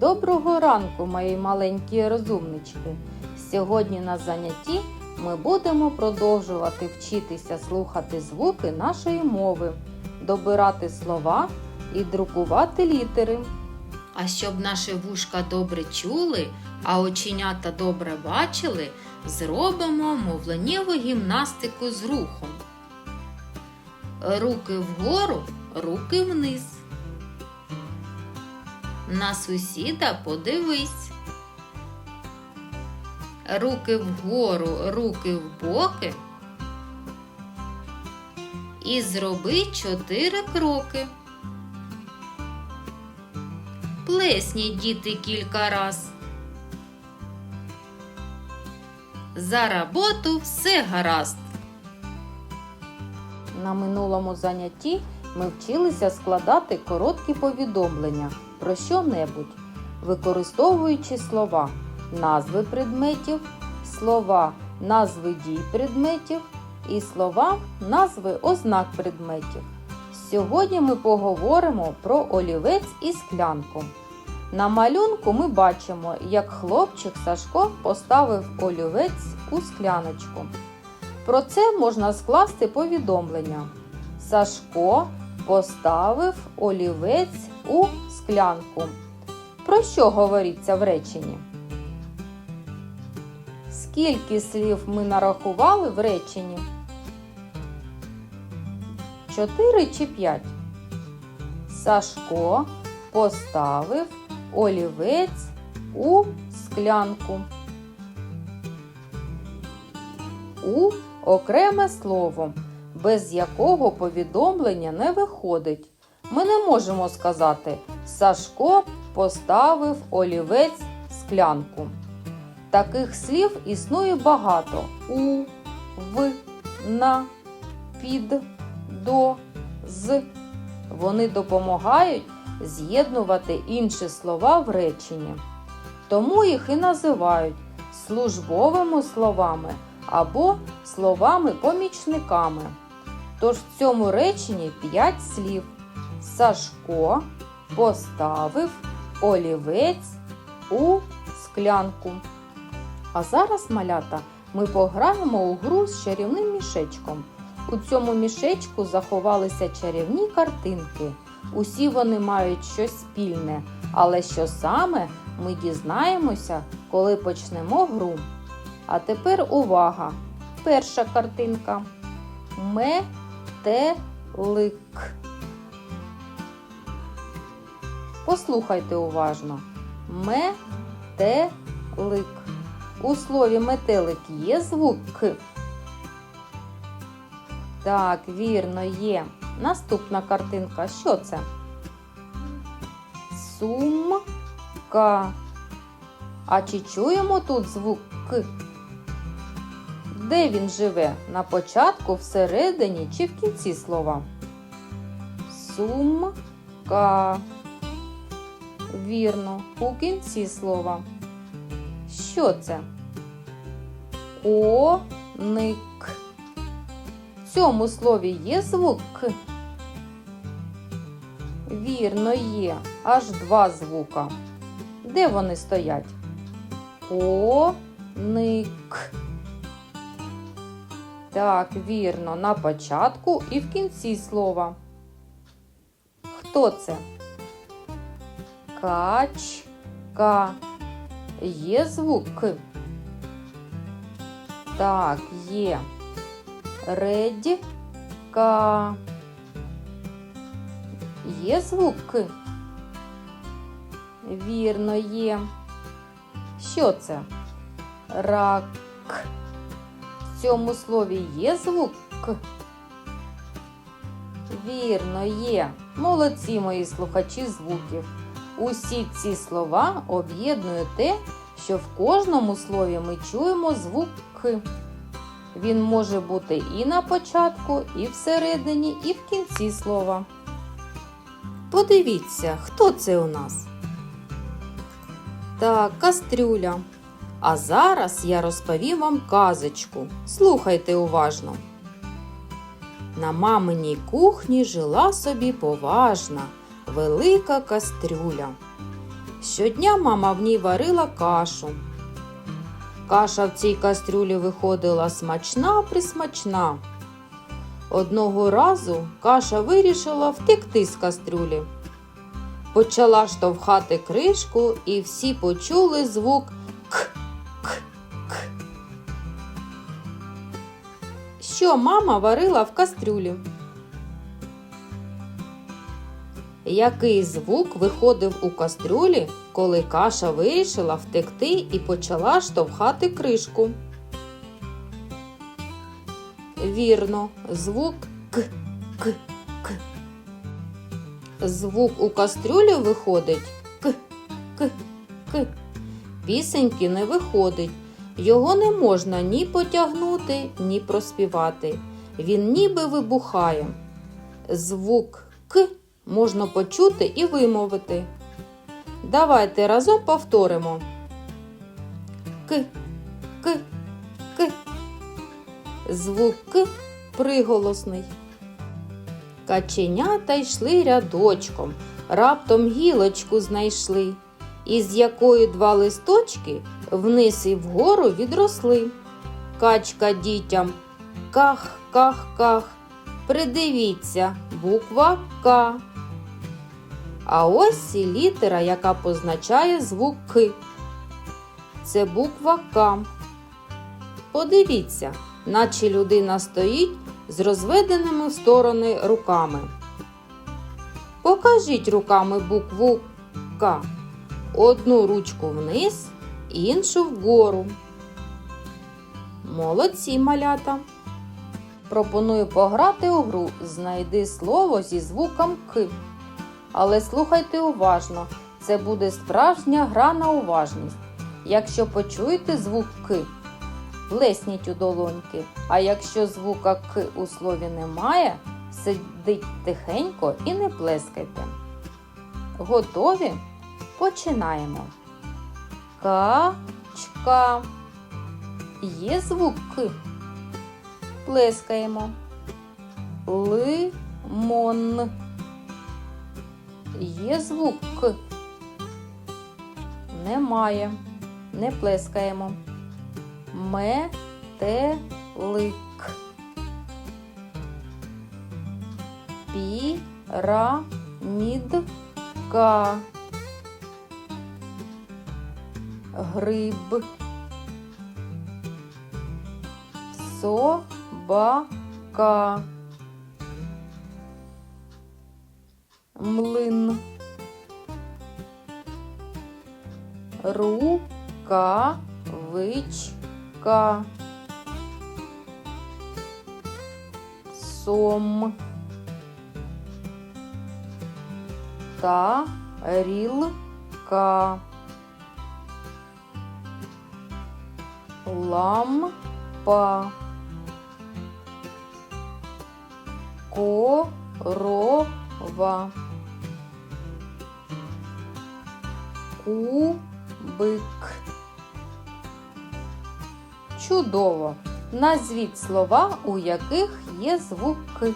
Доброго ранку, мої маленькі розумнички! Сьогодні на занятті ми будемо продовжувати вчитися слухати звуки нашої мови, добирати слова і друкувати літери. А щоб наші вушка добре чули, а оченята добре бачили, зробимо мовленнєву гімнастику з рухом. Руки вгору, руки вниз. На сусіда подивись. Руки вгору, руки в боки. І зроби чотири кроки. Плесніть діти кілька раз. За роботу все гаразд. На минулому занятті ми вчилися складати короткі повідомлення про що-небудь, використовуючи слова назви предметів, слова назви дій предметів і слова назви ознак предметів. Сьогодні ми поговоримо про олівець і склянку. На малюнку ми бачимо, як хлопчик Сашко поставив олівець у скляночку. Про це можна скласти повідомлення. Сашко поставив олівець у склянку. Про що говориться в реченні? Скільки слів ми нарахували в реченні? Чотири чи п'ять? Сашко поставив олівець у склянку. У окреме слово, без якого повідомлення не виходить. Ми не можемо сказати Сашко поставив олівець склянку. Таких слів існує багато у, в, на, під, до, з. Вони допомагають з'єднувати інші слова в реченні. Тому їх і називають службовими словами або словами-помічниками. Тож в цьому реченні 5 слів. Сашко поставив олівець у склянку. А зараз, малята, ми пограємо у гру з чарівним мішечком. У цьому мішечку заховалися чарівні картинки. Усі вони мають щось спільне, але що саме ми дізнаємося, коли почнемо гру. А тепер увага! Перша картинка. Метелик. Послухайте уважно. Метелик. У слові метелик є звук К. Так, вірно, є. Наступна картинка. Що це? Сумка. А чи чуємо тут звук К? Де він живе? На початку, всередині чи в кінці слова? Сумка. Вірно, у кінці слова. Що це? Коник. В цьому слові є звук К? Вірно, є. Аж два звука. Де вони стоять? Коник. Так, вірно, на початку і в кінці слова. Хто це? Качка. Є звук К? Так, є. Редька. Є звук К? Вірно, є. Що це? Рак. В цьому слові є звук К? Вірно, є. Молодці мої слухачі звуків. Усі ці слова об'єднує те, що в кожному слові ми чуємо звук К. Він може бути і на початку, і всередині, і в кінці слова. Подивіться, хто це у нас? Так, кастрюля. А зараз я розповім вам казочку. Слухайте уважно. На маминій кухні жила собі поважна, велика кастрюля. Щодня мама в ній варила кашу. Каша в цій кастрюлі виходила смачна присмачна. Одного разу каша вирішила втекти з кастрюлі. Почала штовхати кришку, і всі почули звук к к к. Що мама варила в кастрюлі? Який звук виходив у кастрюлі, коли каша вирішила втекти і почала штовхати кришку? Вірно, звук к к к. Звук у кастрюлі виходить к к к. Пісеньки не виходить. Його не можна ні потягнути, ні проспівати. Він ніби вибухає. Звук к можна почути і вимовити. Давайте разом повторимо. К, к, к. Звук К приголосний. Каченята йшли рядочком, раптом гілочку знайшли, із якої два листочки вниз і вгору відросли. Качка дітям ках, ках, ках. Придивіться, буква К. А ось і літера, яка позначає звук К. Це буква К. Подивіться, наче людина стоїть з розведеними в сторони руками. Покажіть руками букву К. Одну ручку вниз, іншу вгору. Молодці малята. Пропоную пограти у гру Знайди слово зі звуком К. Але слухайте уважно, це буде справжня гра на уважність. Якщо почуєте звук К, плесніть у долоньки. А якщо звука К у слові немає, сидіть тихенько і не плескайте. Готові? Починаємо. Качка. Є звук К. Плескаємо. Лимон. Є звук К. Немає. Не плескаємо. Метелик. Пірамідка. Гриб. Собака. Млин. Рукавичка. Сом. Тарілка. Лампа. Корова. Кубик. Чудово! Назвіть слова, у яких є звук К.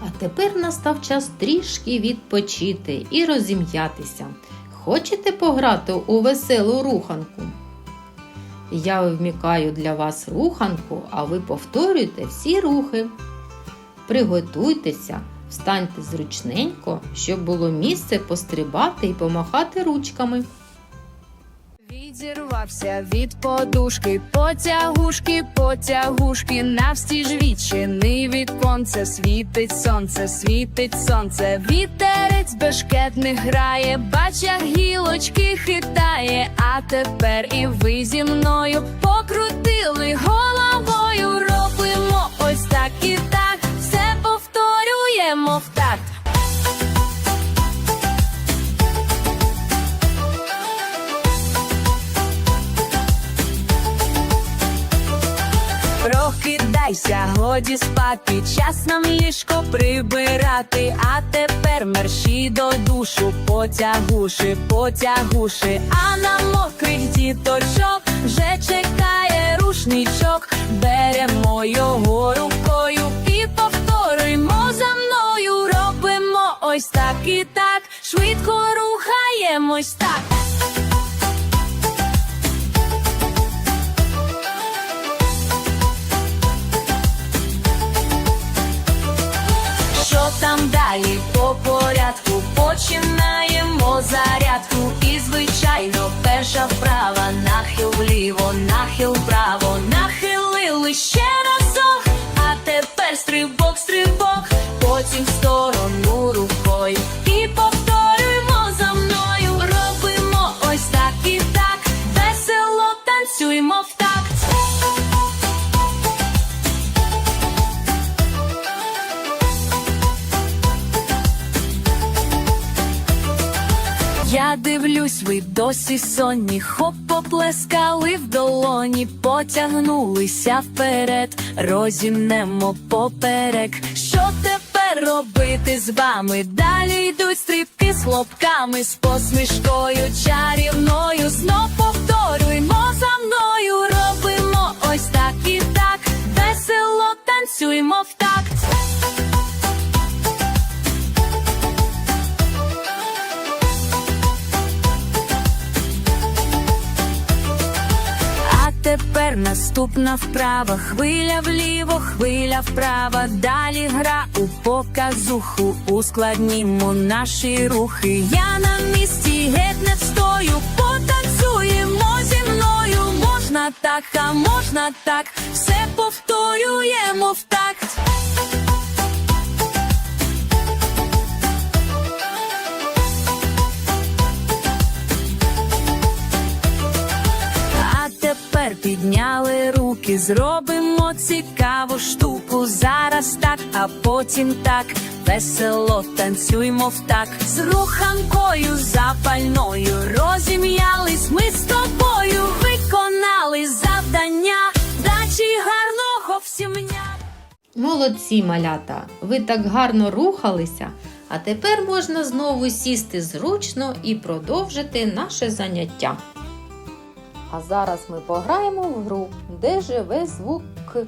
А тепер настав час трішки відпочити і розім'ятися. Хочете пограти у веселу руханку? Я вмікаю для вас руханку, а ви повторюйте всі рухи. Приготуйтеся, встаньте зручненько, щоб було місце пострибати і помахати ручками. Відірвався від подушки, потягушки, потягушки, навстіж відчини віконце, світить сонце, світить сонце, вітерець бешкетних грає, бача гілочки хитає, а тепер і ви зі мною покрутили головою, повторюємо в такт. Прокидайся, годі спати, час нам ліжко прибирати, а тепер мерщі до душу, потягуши, потягуши, а на мокрих діточок вже чекає рушничок, беремо його рукою Приймо за мною, робимо ось так і так, швидко рухаємось так. Що там далі по порядку? Починаємо зарядку, і звичайно, перша вправа, нахил вліво, нахил право, нахил. Потім в сторону рукою. І повторюємо за мною. Робимо ось так і так, весело танцюємо в такт. Я дивлюсь, ви досі сонні, хоп поплескали в долоні, потягнулися вперед, розімнемо поперек. Що робити з вами? Далі йдуть стрибки з хлопками, з посмішкою чарівною. Знов повторюймо за мною, робимо ось так і так, весело танцюємо в такт. Тепер наступна вправа. Хвиля вліво, хвиля вправо. Далі гра у показуху. Ускладнімо наші рухи. Я на місці геть не встою. Потанцюємо зі мною. Можна так, а можна так. Все повторюємо в такт. Підняли руки, зробимо цікаву штуку. Зараз так, а потім так. Весело танцюймо в так з руханкою запальною. Розім'ялись ми з тобою, виконали завдання. Дачі гарного всім. Молодці, малята! Ви так гарно рухалися, а тепер можна знову сісти зручно і продовжити наше заняття. А зараз ми пограємо в гру, де живе звук К.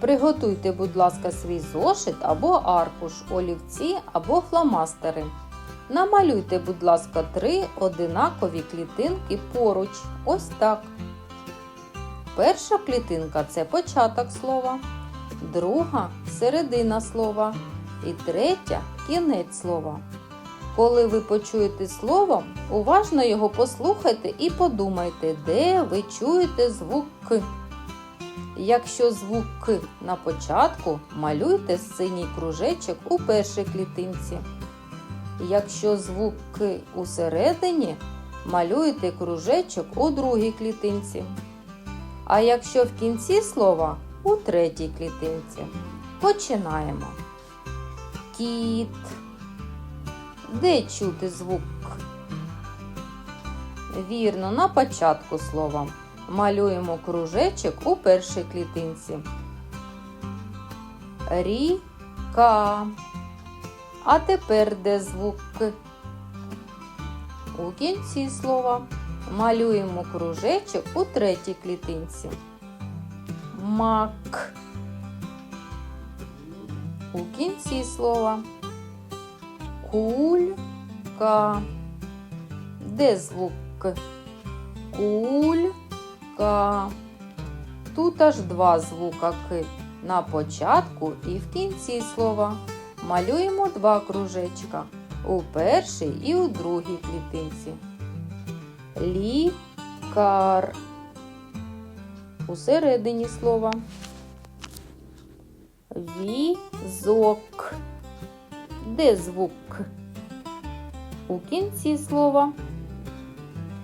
Приготуйте, будь ласка, свій зошит або аркуш, олівці або фломастери. Намалюйте, будь ласка, три одинакові клітинки поруч. Ось так. Перша клітинка це початок слова, друга середина слова і третя кінець слова. Коли ви почуєте слово, уважно його послухайте і подумайте, де ви чуєте звук К. Якщо звук К на початку, малюйте синій кружечок у першій клітинці. Якщо звук К усередині, малюйте кружечок у другій клітинці. А якщо в кінці слова у третій клітинці. Починаємо. Кіт. Де чути звук Вірно, на початку слова. Малюємо кружечок у першій клітинці. Ріка. А тепер де звук У кінці слова. Малюємо кружечок у третій клітинці. Мак. У кінці слова. Кулька. Де звук К? Кулька. Тут аж два звука К на початку і в кінці слова. Малюємо два кружечка у першій і у другій клітинці. Лікар. У середині слова. Візок. Де звук? К? У кінці слова.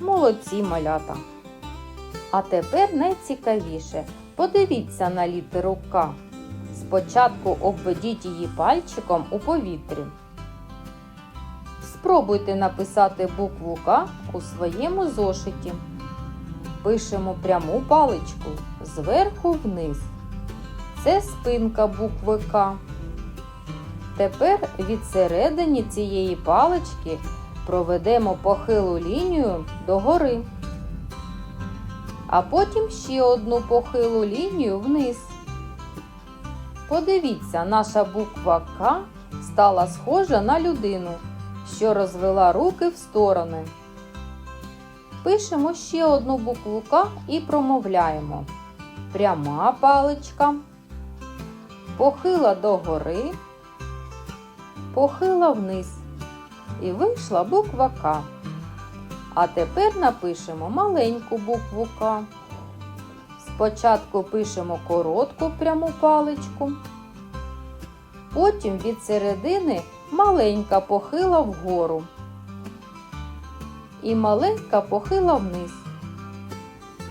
Молодці малята. А тепер найцікавіше. Подивіться на літеру К. Спочатку обведіть її пальчиком у повітрі. Спробуйте написати букву К у своєму зошиті. Пишемо пряму паличку зверху вниз. Це спинка букви К. Тепер від середини цієї палички проведемо похилу лінію догори, а потім ще одну похилу лінію вниз. Подивіться, наша буква К стала схожа на людину. що розвела руки в сторони. Пишемо ще одну букву К і промовляємо. Пряма паличка, похила догори, похила вниз. І вийшла буква К. А тепер напишемо маленьку букву К. Спочатку пишемо коротку пряму паличку, потім від середини маленька похила вгору і маленька похила вниз.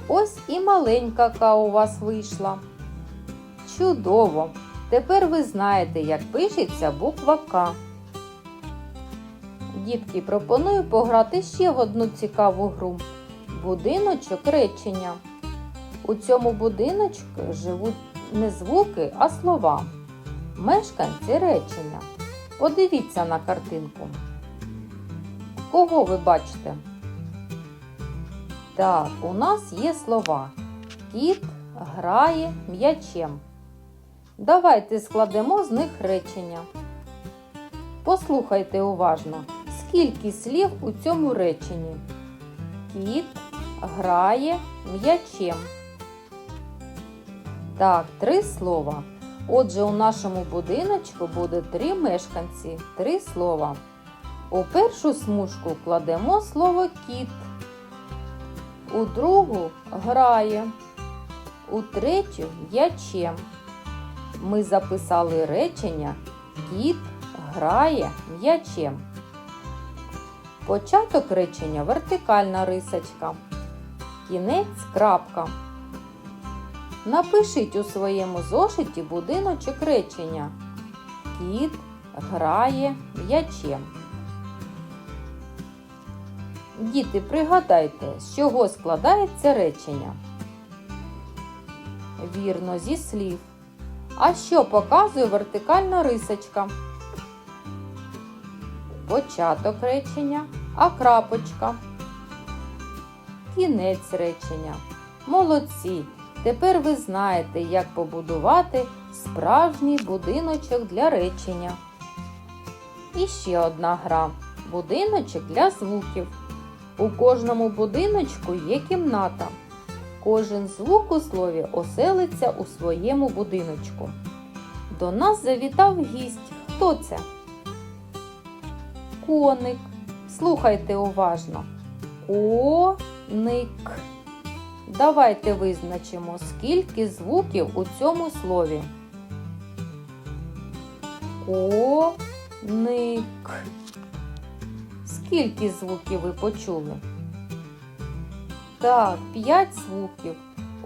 Ось і маленька К у вас вийшла. Чудово! Тепер ви знаєте, як пишеться буква К. Дітки, пропоную пограти ще в одну цікаву гру. Будиночок речення. У цьому будиночку живуть не звуки, а слова. Мешканці речення. Подивіться на картинку. Кого ви бачите? Так, у нас є слова. Кіт грає м'ячем. Давайте складемо з них речення. Послухайте уважно, скільки слів у цьому реченні. Кіт грає м'ячем. Так, три слова. Отже, у нашому будиночку буде три мешканці, три слова. У першу смужку кладемо слово кіт. У другу грає. У третю м'ячем. Ми записали речення Кіт грає м'ячем. Початок речення вертикальна рисочка. Кінець крапка. Напишіть у своєму зошиті будиночок речення. Кіт грає м'ячем. Діти, пригадайте, з чого складається речення. Вірно, зі слів. А що показує вертикальна рисочка? Початок речення, а крапочка. Кінець речення. Молодці! Тепер ви знаєте, як побудувати справжній будиночок для речення. І ще одна гра будиночок для звуків. У кожному будиночку є кімната. Кожен звук у слові оселиться у своєму будиночку. До нас завітав гість. Хто це? Коник. Слухайте уважно. Коник. Давайте визначимо, скільки звуків у цьому слові. Коник. Скільки звуків ви почули? Так, 5 звуків.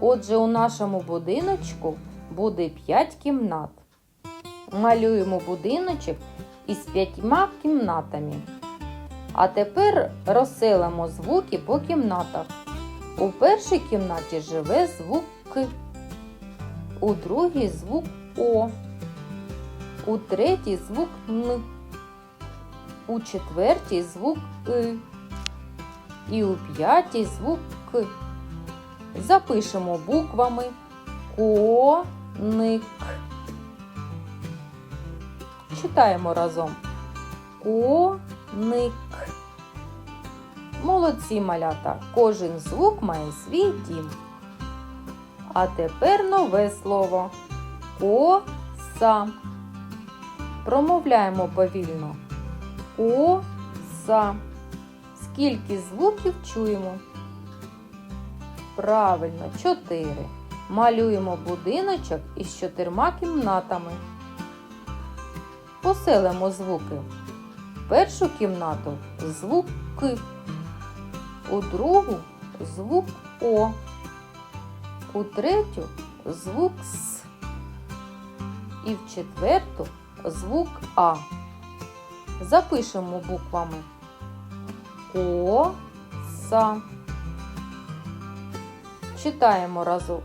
Отже, у нашому будиночку буде 5 кімнат. Малюємо будиночок із п'ятьма кімнатами. А тепер розселимо звуки по кімнатах. У першій кімнаті живе звук К. У другій звук О. У третій звук Н. У четвертій звук И. І у п'ятій звук К. Запишемо буквами коник. Читаємо разом. Коник. Молодці малята. Кожен звук має свій дім. А тепер нове слово. Коса. Промовляємо повільно. Коса. Скільки звуків чуємо? Правильно, чотири. Малюємо будиночок із чотирма кімнатами. Поселимо звуки. В першу кімнату звук К. У другу звук О. У третю звук С. І в четверту звук А. Запишемо буквами Коса. Читаємо разом.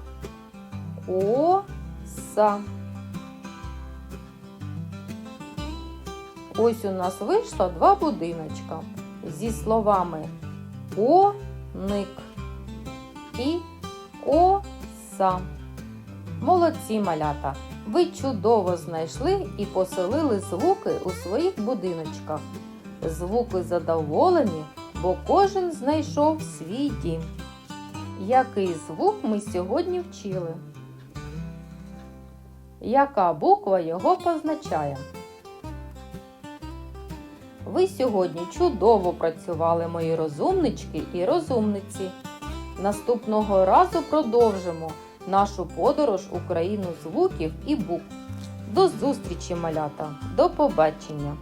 Коса. Ось у нас вийшло два будиночка зі словами коник і коса. Молодці малята! Ви чудово знайшли і поселили звуки у своїх будиночках. Звуки задоволені, бо кожен знайшов свій дім. Який звук ми сьогодні вчили? Яка буква його позначає? Ви сьогодні чудово працювали, мої розумнички і розумниці. Наступного разу продовжимо нашу подорож у країну звуків і букв. До зустрічі, малята! До побачення!